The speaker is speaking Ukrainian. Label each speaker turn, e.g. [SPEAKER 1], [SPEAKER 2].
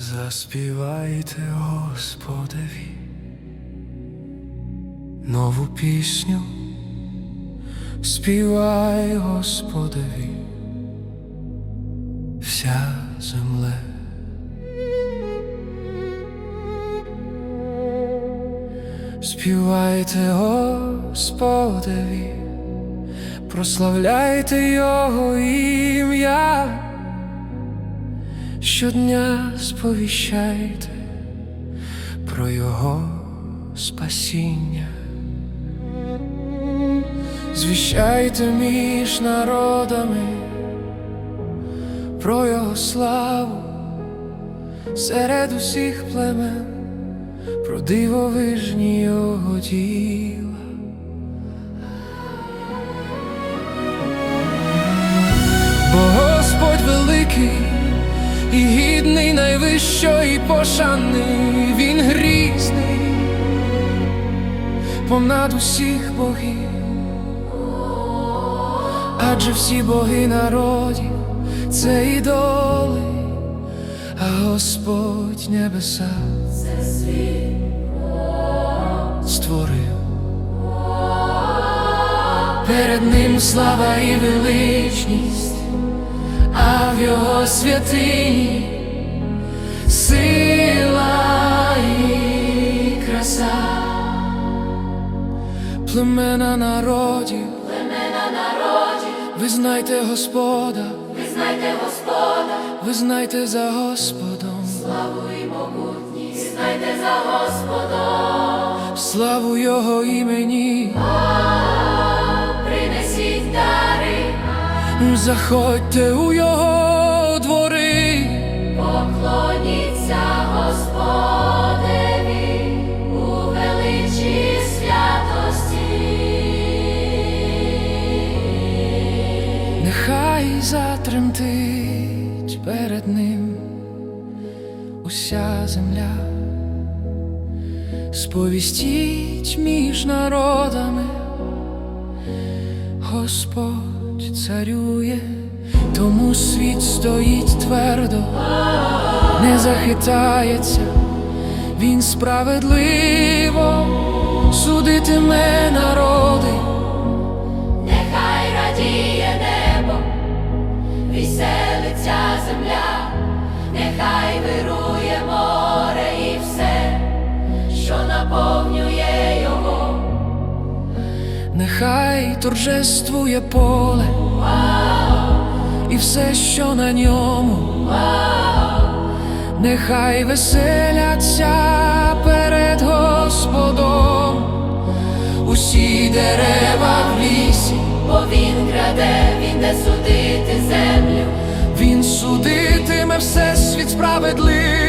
[SPEAKER 1] Заспівайте Господеві нову пісню, співай Господеві, вся земле. Співайте Господеві, прославляйте Його ім'я, щодня сповіщайте про Його спасіння, звіщайте між народами про Його славу серед усіх племен про дивовижні його діла. І гідний найвищої пошани, Він грізний понад усіх богів, адже всі боги народів це ідоли, а Господь небеса створив. Перед ним слава і величність, а в його святині сила і краса, племена народів,
[SPEAKER 2] Племена народів,
[SPEAKER 1] визнайте Господа,
[SPEAKER 2] визнайте Господа,
[SPEAKER 1] визнайте за Господом,
[SPEAKER 2] славу і могутність, знайте за Господом,
[SPEAKER 1] славу Його імені,
[SPEAKER 2] принесіть дари,
[SPEAKER 1] заходьте у Його Нехай затремтить перед ним. Уся земля, сповістіть між народами, Господь царює, тому світ стоїть твердо, не захитається, він справедливо судитиме народи.
[SPEAKER 2] Веселиться земля, нехай вирує море і все, що наповнює його.
[SPEAKER 1] Нехай торжествує поле і все, що на ньому, нехай веселяться перед Господом усі дерева всесвіт справедливо